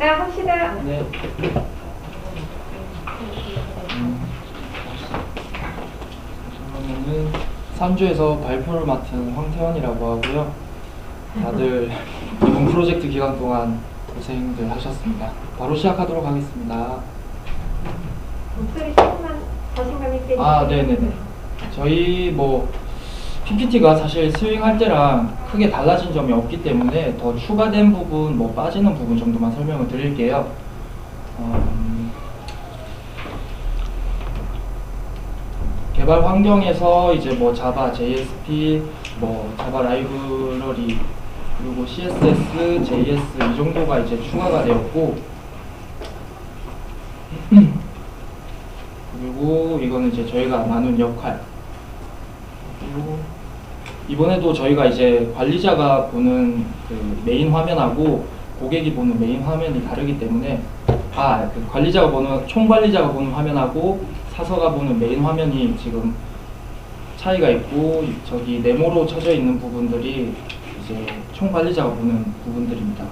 자, 합시다. 네. 음, 그러면은 산주에서 발표를 맡은 황태원이라고 하고요. 다들 이번 프로젝트 기간 동안 고생들 하셨습니다. 바로 시작하도록 하겠습니다. 목소리 조금만 자신감 있게. 아, 네네네. 저희 뭐 PPT가 사실 스윙할 때랑 크게 달라진 점이 없기 때문에 더 추가된 부분, 뭐 빠지는 부분 정도만 설명을 드릴게요. 음, 개발 환경에서 이제 뭐 자바, JSP, 뭐 자바 라이브러리 그리고 CSS, JS 이 정도가 이제 추가가 되었고 그리고 이거는 이제 저희가 나눈 역할. 그리고 이번에도 저희가 이제 관리자가 보는 그 메인 화면하고 고객이 보는 메인 화면이 다르기 때문에 아, 그 관리자가 보는 총 관리자가 보는 화면하고 사서가 보는 메인 화면이 지금 차이가 있고 저기 네모로 쳐져 있는 부분들이 이제 총 관리자가 보는 부분들입니다.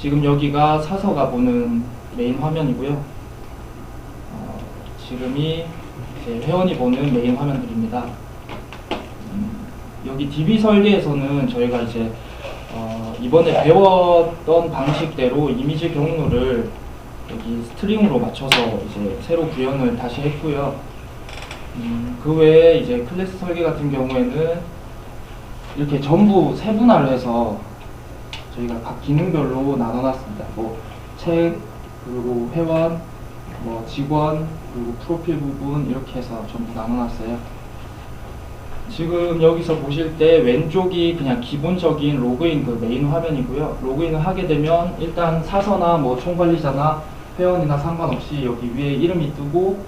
지금 여기가 사서가 보는 메인 화면이고요. 어, 지금이 회원이 보는 메인 화면들입니다. 음, 여기 DB 설계에서는 저희가 이제 어, 이번에 배웠던 방식대로 이미지 경로를 여기 스트링으로 맞춰서 이제 새로 구현을 다시 했고요. 음, 그 외에 이제 클래스 설계 같은 경우에는 이렇게 전부 세분화를 해서 저희가 각 기능별로 나눠놨습니다. 뭐 책, 그리고 회원, 뭐 직원, 그리고 프로필 부분 이렇게 해서 전부 나눠놨어요. 지금 여기서 보실 때 왼쪽이 그냥 기본적인 로그인 그 메인 화면이고요. 로그인을 하게 되면 일단 사서나 뭐 총관리자나 회원이나 상관없이 여기 위에 이름이 뜨고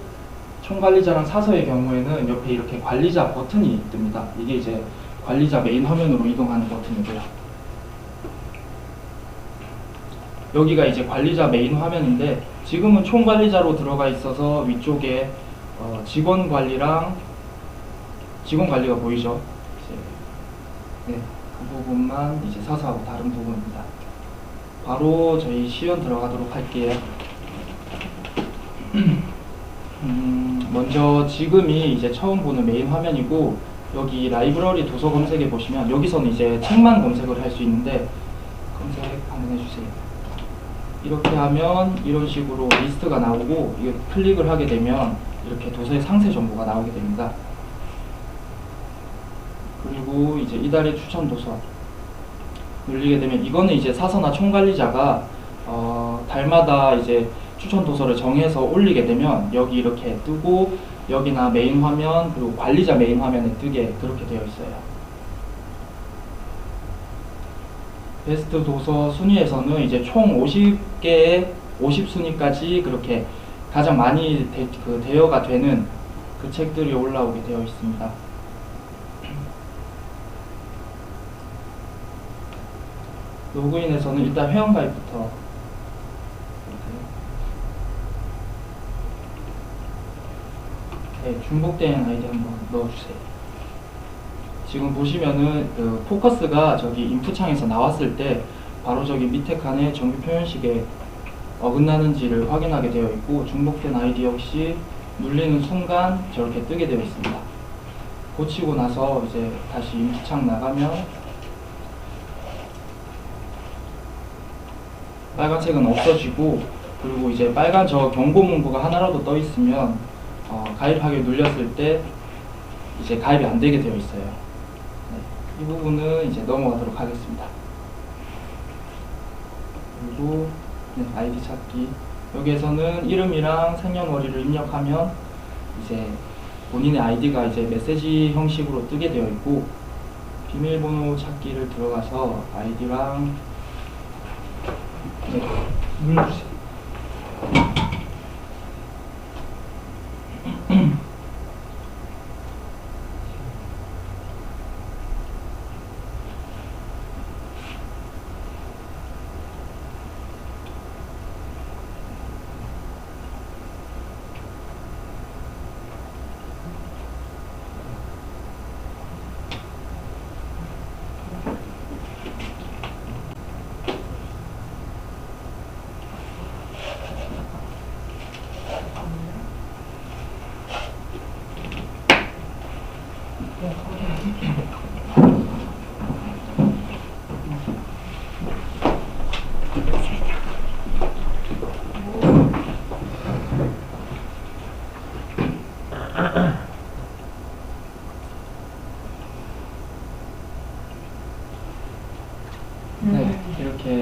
총관리자랑 사서의 경우에는 옆에 이렇게 관리자 버튼이 뜹니다. 이게 이제 관리자 메인 화면으로 이동하는 버튼이고요. 여기가 이제 관리자 메인 화면인데 지금은 총관리자로 들어가 있어서 위쪽에 어, 직원 관리랑 직원 관리가 보이죠? 네, 그 부분만 이제 사서하고 다른 부분입니다. 바로 저희 시연 들어가도록 할게요. 음, 먼저 지금이 이제 처음 보는 메인 화면이고 여기 라이브러리 도서 검색에 보시면 여기서는 이제 책만 검색을 할 수 있는데 검색 한번 해주세요. 이렇게 하면 이런 식으로 리스트가 나오고 이거 클릭을 하게 되면 이렇게 도서의 상세 정보가 나오게 됩니다. 그리고 이제 이달의 추천 도서 눌리게 되면 이거는 이제 사서나 총관리자가 어, 달마다 이제 추천 도서를 정해서 올리게 되면 여기 이렇게 뜨고 여기나 메인 화면 그리고 관리자 메인 화면에 뜨게 그렇게 되어 있어요. 베스트 도서 순위에서는 이제 총 50개의 50순위까지 그렇게 가장 많이 대, 그 대여가 되는 그 책들이 올라오게 되어 있습니다. 로그인에서는 일단 회원가입부터 네, 중복된 아이디 한번 넣어주세요. 지금 보시면은 그 포커스가 저기 인풋 창에서 나왔을 때 바로 저기 밑에 칸에 정규 표현식에 어긋나는지를 확인하게 되어 있고 중복된 아이디 역시 눌리는 순간 저렇게 뜨게 되어 있습니다. 고치고 나서 이제 다시 인풋 창 나가면 빨간색은 없어지고 그리고 이제 빨간 저 경고 문구가 하나라도 떠 있으면 어, 가입하기 눌렸을 때 이제 가입이 안 되게 되어 있어요. 네, 이 부분은 이제 넘어가도록 하겠습니다. 그리고 네, 아이디 찾기 여기에서는 이름이랑 생년월일을 입력하면 이제 본인의 아이디가 이제 메시지 형식으로 뜨게 되어 있고 비밀번호 찾기를 들어가서 아이디랑 네, 눌러주세요.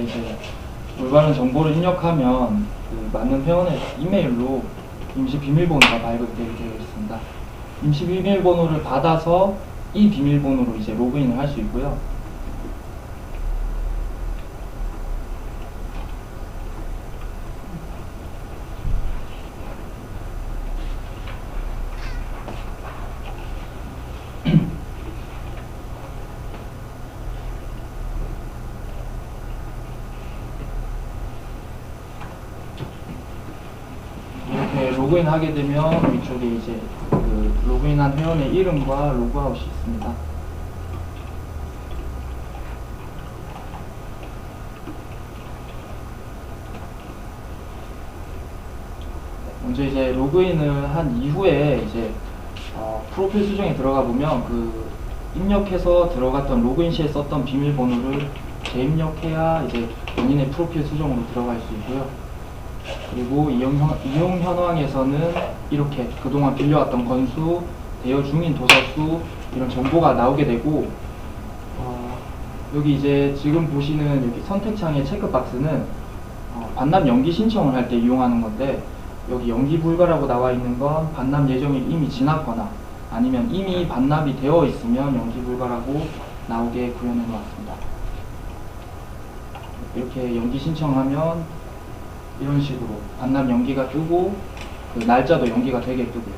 이제 올바른 정보를 입력하면 그 맞는 회원의 이메일로 임시 비밀번호가 발급되게 되어 있습니다. 임시 비밀번호를 받아서 이 비밀번호로 이제 로그인을 할 수 있고요. 이렇게 로그인 하게 되면 위쪽에 이제 그 로그인한 회원의 이름과 로그아웃이 있습니다. 먼저 이제 로그인을 한 이후에 이제 어, 프로필 수정에 들어가 보면 그 입력해서 들어갔던 로그인 시에 썼던 비밀번호를 재입력해야 이제 본인의 프로필 수정으로 들어갈 수 있고요. 그리고 이용, 현- 이용 현황에서는 이렇게 그동안 빌려왔던 건수, 대여 중인 도서수 이런 정보가 나오게 되고 어, 여기 이제 지금 보시는 여기 선택창의 체크박스는 어, 반납 연기 신청을 할 때 이용하는 건데 여기 연기 불가라고 나와 있는 건 반납 예정이 이미 지났거나 아니면 이미 반납이 되어 있으면 연기 불가라고 나오게 구현해 놓았습니다. 이렇게 연기 신청하면 이런 식으로 반납 연기가 뜨고 그 날짜도 연기가 되게 뜨고요.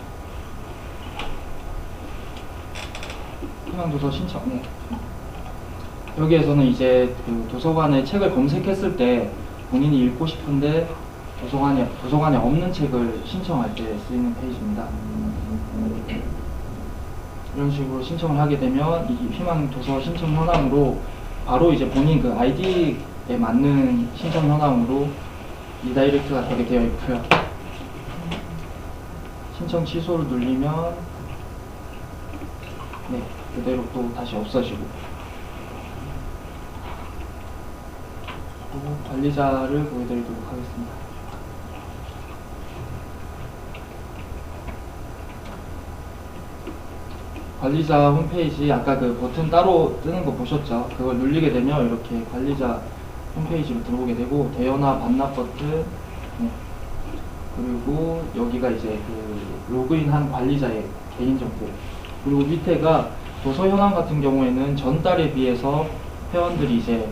희망도서 신청. 네. 여기에서는 이제 그 도서관에 책을 검색했을 때 본인이 읽고 싶은데 도서관에 도서관에 없는 책을 신청할 때 쓰이는 페이지입니다. 이런 식으로 신청을 하게 되면 이 희망 도서 신청 현황으로 바로 이제 본인 그 아이디에 맞는 신청 현황으로 리다이렉트가 되게 되어 있고요. 신청 취소를 누르면 네 그대로 또 다시 없어지고 그리고 관리자를 보여드리도록 하겠습니다. 관리자 홈페이지 아까 그 버튼 따로 뜨는 거 보셨죠? 그걸 누르게 되면 이렇게 관리자 홈페이지로 들어오게 되고 대여나 반납 버튼 네. 그리고 여기가 이제 그 로그인한 관리자의 개인정보 그리고 밑에가 도서 현황 같은 경우에는 전달에 비해서 회원들이 이제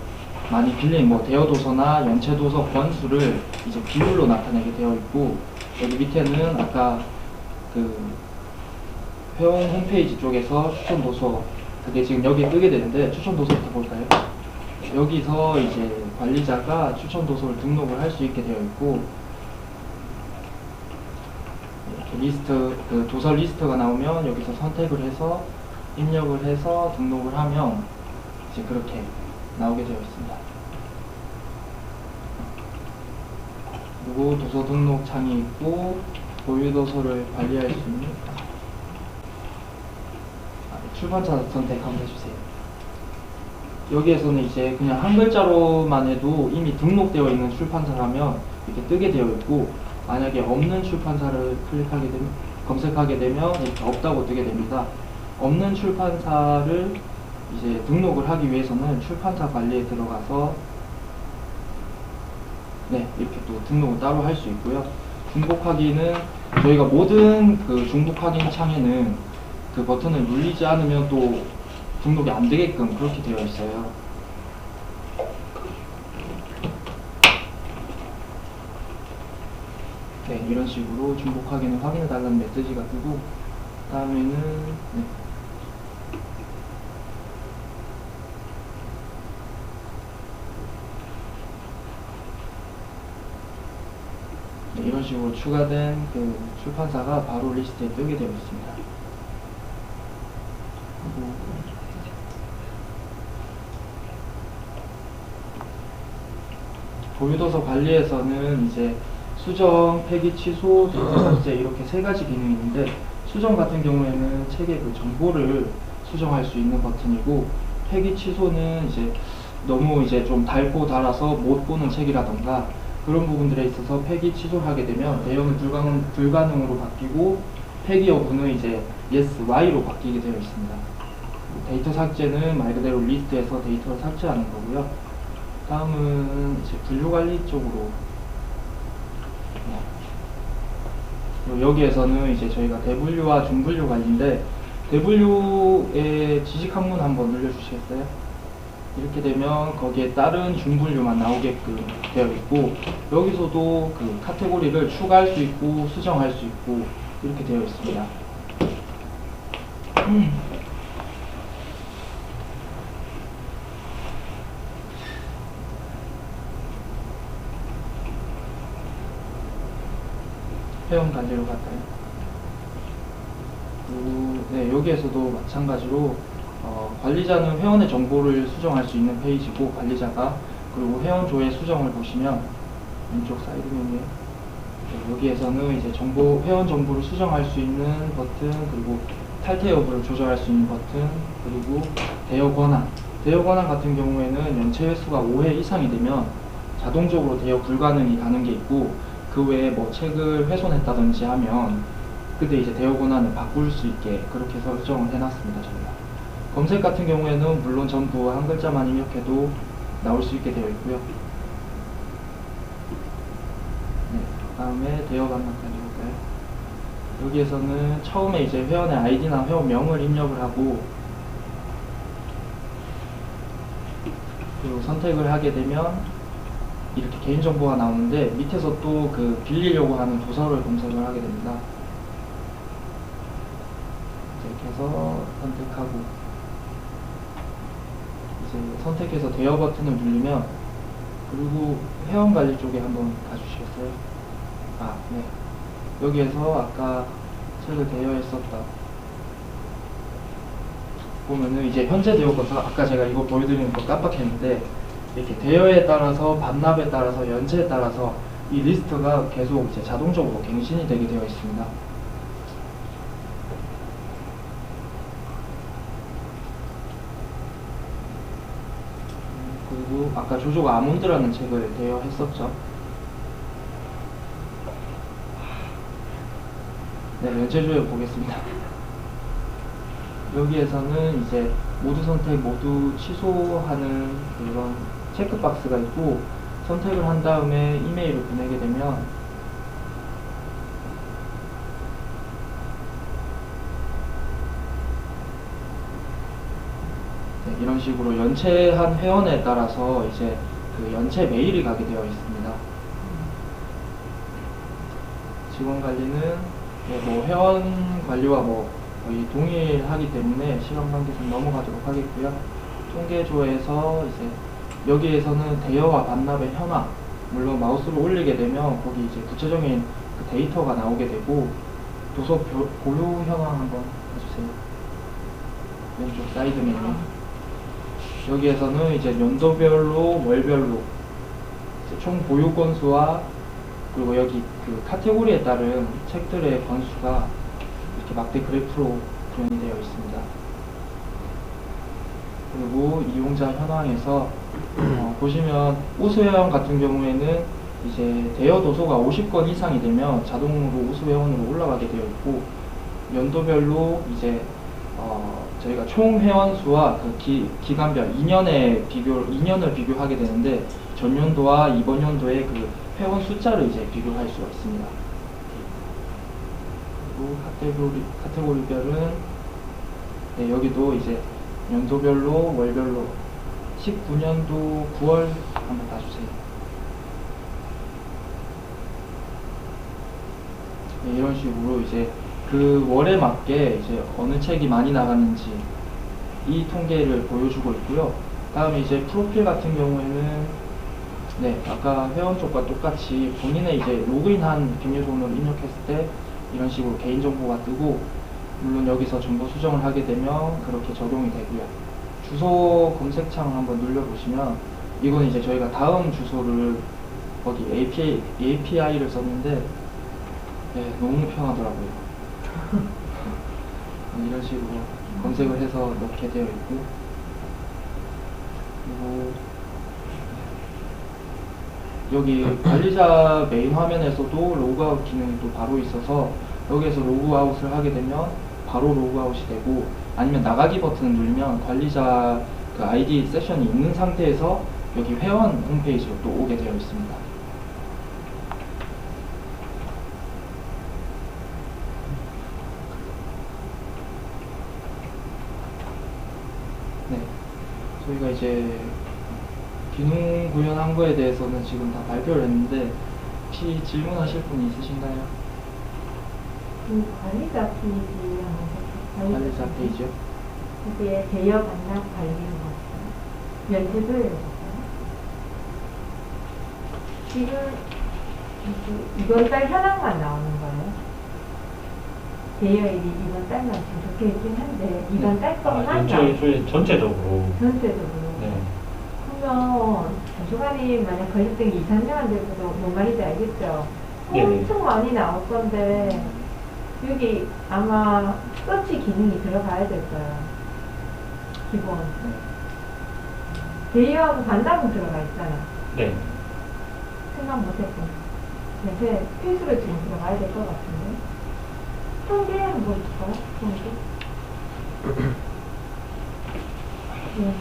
많이 빌린 뭐 대여 도서나 연체 도서 권수를 이제 비율로 나타내게 되어 있고 여기 밑에는 아까 그 회원 홈페이지 쪽에서 추천 도서 그게 지금 여기 뜨게 되는데 추천 도서부터 볼까요? 여기서 이제 관리자가 추천 도서를 등록을 할 수 있게 되어 있고 리스트 그 도서 리스트가 나오면 여기서 선택을 해서 입력을 해서 등록을 하면 이제 그렇게 나오게 되어 있습니다. 그리고 도서 등록 창이 있고 보유 도서를 관리할 수 있는 아, 출판사 선택 한번 해주세요. 여기에서는 이제 그냥 한 글자로만 해도 이미 등록되어 있는 출판사라면 이렇게 뜨게 되어 있고 만약에 없는 출판사를 클릭하게 되면 검색하게 되면 이렇게 없다고 뜨게 됩니다. 없는 출판사를 이제 등록을 하기 위해서는 출판사 관리에 들어가서 네 이렇게 또 등록을 따로 할 수 있고요. 중복 확인은 저희가 모든 그 중복 확인 창에는 그 버튼을 누르지 않으면 또 등록이 안 되게끔 그렇게 되어 있어요. 네, 이런 식으로 중복 확인을 확인해 달라는 메시지가 뜨고 다음에는 네. 네, 이런 식으로 추가된 그 출판사가 바로 리스트에 뜨게 되어 있습니다. 그리고 보유도서 관리에서는 이제 수정, 폐기, 취소, 삭제 이렇게 세 가지 기능이 있는데 수정 같은 경우에는 책의 그 정보를 수정할 수 있는 버튼이고 폐기 취소는 이제 너무 이제 좀 닳고 달아서 못 보는 책이라던가 그런 부분들에 있어서 폐기 취소하게 되면 대여는 불가능, 불가능으로 바뀌고 폐기 여부는 이제 yes, y로 바뀌게 되어 있습니다. 데이터 삭제는 말 그대로 리스트에서 데이터를 삭제하는 거고요. 다음은 이제 분류 관리 쪽으로 네. 그리고 여기에서는 이제 저희가 대분류와 중분류 관리인데 대분류의 지식 항문 한번 늘려주시겠어요? 이렇게 되면 거기에 따른 중분류만 나오게끔 되어 있고 여기서도 그 카테고리를 추가할 수 있고 수정할 수 있고 이렇게 되어 있습니다. 회원 관리로 갈까요? 그리고 네, 여기에서도 마찬가지로 어, 관리자는 회원의 정보를 수정할 수 있는 페이지고 관리자가 그리고 회원 조회 수정을 보시면 왼쪽 사이드 메뉴에 네, 여기에서는 이제 정보 회원 정보를 수정할 수 있는 버튼 그리고 탈퇴 여부를 조절할 수 있는 버튼 그리고 대여 권한 대여 권한 같은 경우에는 연체 횟수가 5회 이상이 되면 자동적으로 대여 불가능이 가는 게 있고 그 외에 뭐 책을 훼손했다든지 하면 그때 이제 대여 권한을 바꿀 수 있게 그렇게 설정을 해놨습니다 저희가 검색 같은 경우에는 물론 전부 한 글자만 입력해도 나올 수 있게 되어 있고요 네, 다음에 대여 반납까지 볼까요? 여기에서는 처음에 이제 회원의 아이디나 회원명을 입력을 하고 그리고 선택을 하게 되면 이렇게 개인정보가 나오는데 밑에서 또 그 빌리려고 하는 도서를 검색을 하게 됩니다. 이렇게 해서 선택하고 이제 선택해서 대여 버튼을 누르면 그리고 회원관리 쪽에 한번 가주시겠어요? 아, 네. 여기에서 아까 책을 대여했었다. 보면은 이제 현재 대여 거서 아까 제가 이거 보여드리는 거 깜빡했는데 이렇게 대여에 따라서 반납에 따라서 연체에 따라서 이 리스트가 계속 이제 자동적으로 갱신이 되게 되어 있습니다. 음, 그리고 아까 조조 아몬드라는 책을 대여했었죠. 네, 연체 조회 보겠습니다. 여기에서는 이제 모두 선택, 모두 취소하는 그런 체크박스가 있고 선택을 한 다음에 이메일을 보내게 되면 네, 이런 식으로 연체한 회원에 따라서 이제 그 연체 메일이 가게 되어 있습니다. 직원 관리는 네, 뭐 회원 관리와 뭐 거의 동일하기 때문에 시간 관계상 넘어가도록 하겠고요. 통계조에서 이제 여기에서는 대여와 반납의 현황 물론 마우스를 올리게 되면 거기 이제 구체적인 그 데이터가 나오게 되고 도서 보- 보유 현황 한번 해주세요. 왼쪽 사이드 메뉴. 여기에서는 이제 연도별로 월별로 총 보유 건수와 그리고 여기 그 카테고리에 따른 책들의 건수가 이렇게 막대 그래프로 구현이 되어 있습니다. 그리고 이용자 현황에서 어, 보시면 우수회원 같은 경우에는 이제 대여 도서가 50건 이상이 되면 자동으로 우수회원으로 올라가게 되어 있고 연도별로 이제 어, 저희가 총 회원 수와 그 기, 기간별 2년의 비교 2년을 비교하게 되는데 전년도와 이번 연도의 그 회원 숫자를 이제 비교할 수가 있습니다. 그리고 카테고리 카테고리별은 네, 여기도 이제 연도별로 월별로 19년도 9월 한번 봐주세요. 네, 이런 식으로 이제 그 월에 맞게 이제 어느 책이 많이 나갔는지 이 통계를 보여주고 있고요. 다음에 이제 프로필 같은 경우에는 네, 아까 회원 쪽과 똑같이 본인의 이제 로그인한 비밀번호를 입력했을 때 이런 식으로 개인정보가 뜨고 물론 여기서 정보 수정을 하게 되면 그렇게 적용이 되고요. 주소 검색창 한번 눌러보시면 이건 이제 저희가 다음 주소를 거기 API, API를 썼는데 네, 너무 편하더라고요. 네, 이런 식으로 검색을 해서 넣게 되어 있고 그리고 여기 관리자 메인 화면에서도 로그아웃 기능이 또 바로 있어서 여기에서 로그아웃을 하게 되면 바로 로그아웃이 되고 아니면 나가기 버튼을 누르면 관리자 그 아이디 세션이 있는 상태에서 여기 회원 홈페이지로 또 오게 되어 있습니다. 네. 저희가 이제 기능 구현한 거에 대해서는 지금 다 발표를 했는데 혹시 질문하실 분 있으신가요? 그 관리자 한번 관리자 페이지요? 거기에 대여 반납 관리는 거 같아요. 연체도에 볼까요? 지금 그 이번 달 현황만 나오는 거예요. 대여일이 이번 달만 지금 적혀 있긴 한데 이번 달 아, 것만. 연초일 전체적으로. 전체적으로. 네. 그러면 도서관이 만약 게 2, 3년한 돼도 뭔 말인지 알겠죠? 네네. 엄청 많이 나올 건데 여기 아마 서치 기능이 들어가야 될 거예요. 기본. 네. 대여하고 반납은 들어가 있잖아. 네. 생각 못했고. 그래서 필수로 지금 들어가야 될 것 같은데. 통계 한번 볼까요? 통계. 네.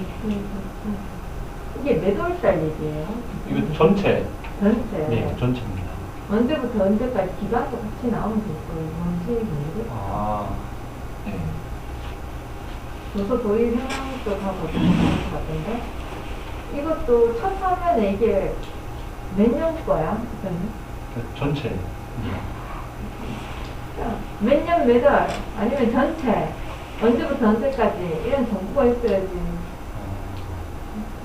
이게 몇 월달 얘기예요? 이거 전체. 전체. 네, 전체입니다. 언제부터 언제까지 기간도 같이 나오면 될 거예요. 뭔지. 아, 네. 도서 도입 현황 쪽하고 좀 다른 것 같은데. 이것도 첫 화면에 이게 몇 년 거야? 전체. 몇 년, 몇 월, 아니면 전체, 언제부터 언제까지, 이런 정보가 있어야지.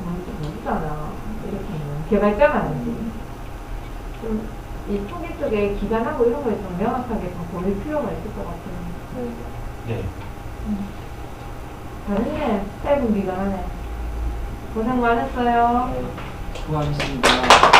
뭔지 모르잖아. 이렇게 하면. 개발자만 알지. 좀, 이 통계 쪽에 기간하고 이런 걸 좀 명확하게 좀 보일 필요가 있을 것 같아요. 네. 다르네. 짧은 기간에. 고생 많았어요. 수고하셨습니다.